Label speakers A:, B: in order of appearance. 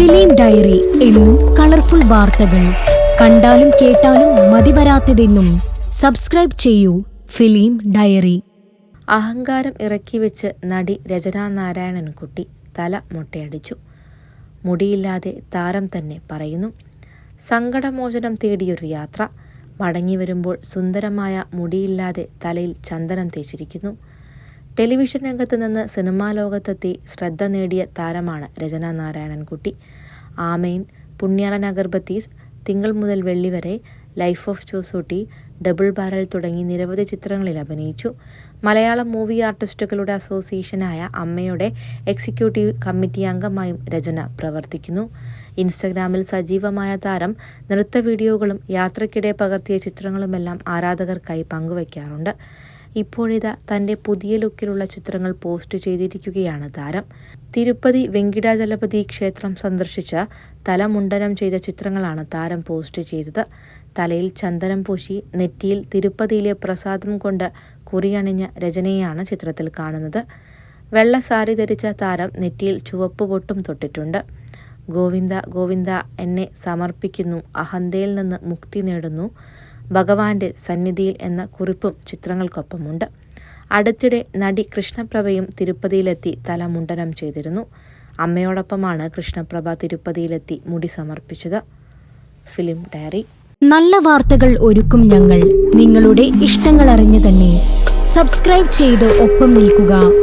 A: Film diary എന്നും colourful വാർത്തകൾ. കണ്ടാലും കേട്ടാലും മതിവരാത്തതെന്നും സബ്സ്ക്രൈബ് ചെയ്യൂ ഫിലിം ഡയറി.
B: അഹങ്കാരം ഇറക്കി വെച്ച് നടി രചനാ നാരായണൻകുട്ടി തല മുട്ടയടിച്ചു. മുടിയില്ലാതെ താരം തന്നെ പറയുന്നു. സങ്കടമോചനം തേടിയൊരു യാത്ര. മടങ്ങി വരുമ്പോൾ സുന്ദരമായ മുടിയില്ലാതെ തലയിൽ ചന്ദനം തേച്ചിരിക്കുന്നു. ടെലിവിഷൻ രംഗത്ത് നിന്ന് സിനിമാ ലോകത്തെത്തി ശ്രദ്ധ നേടിയ താരമാണ് രചന നാരായണൻകുട്ടി. ആമയിൻ പുണ്യാളൻ അഗർബത്തീസ് തിങ്കൾ മുതൽ വെള്ളി വരെ life of Josutty double barrel തുടങ്ങി നിരവധി ചിത്രങ്ങളിൽ അഭിനയിച്ചു. മലയാളം മൂവി ആർട്ടിസ്റ്റുകളുടെ അസോസിയേഷനായ അമ്മയുടെ എക്സിക്യൂട്ടീവ് കമ്മിറ്റി അംഗമായും രചന പ്രവർത്തിക്കുന്നു. ഇൻസ്റ്റഗ്രാമിൽ സജീവമായ താരം നൃത്ത വീഡിയോകളും യാത്രയ്ക്കിടെ പകർത്തിയ ചിത്രങ്ങളുമെല്ലാം ആരാധകർക്കായി പങ്കുവയ്ക്കാറുണ്ട് ഇപ്പോഴിതാ തന്റെ പുതിയ ലുക്കിലുള്ള ചിത്രങ്ങൾ പോസ്റ്റ് ചെയ്തിരിക്കുകയാണ് താരം. തിരുപ്പതി വെങ്കിടാചലപതി ക്ഷേത്രം സന്ദർശിച്ച തലമുണ്ടനം ചെയ്ത ചിത്രങ്ങളാണ് താരം പോസ്റ്റ് ചെയ്തത്. തലയിൽ ചന്ദനം പൂശി നെറ്റിയിൽ തിരുപ്പതിയിലെ പ്രസാദം കൊണ്ട് കുറിയണിഞ്ഞ രചനയാണ് ചിത്രത്തിൽ കാണുന്നത്. വെള്ള സാരി ധരിച്ച താരം നെറ്റിയിൽ ചുവപ്പ് പൊട്ടും തൊട്ടിട്ടുണ്ട്. ഗോവിന്ദ ഗോവിന്ദ എന്നെ സമർപ്പിക്കുന്നു അഹന്തയിൽ നിന്ന് മുക്തി നേടുന്നു. ഭഗവാന്റെ സന്നിധിയിൽ എന്ന കുറിപ്പും ചിത്രങ്ങൾക്കൊപ്പമുണ്ട്. അടുത്തിടെ നടി കൃഷ്ണപ്രഭയും തിരുപ്പതിയിലെത്തി തല മുണ്ടനം ചെയ്തിരുന്നു. അമ്മയോടൊപ്പമാണ് കൃഷ്ണപ്രഭ തിരുപ്പതിയിലെത്തി മുടി സമർപ്പിച്ചത്. Film diary.
A: നല്ല വാർത്തകൾ ഒരുക്കും ഞങ്ങൾ. നിങ്ങളുടെ ഇഷ്ടങ്ങൾ അറിഞ്ഞു തന്നെ. സബ്സ്ക്രൈബ് ചെയ്ത് ഒപ്പം നിൽക്കുക.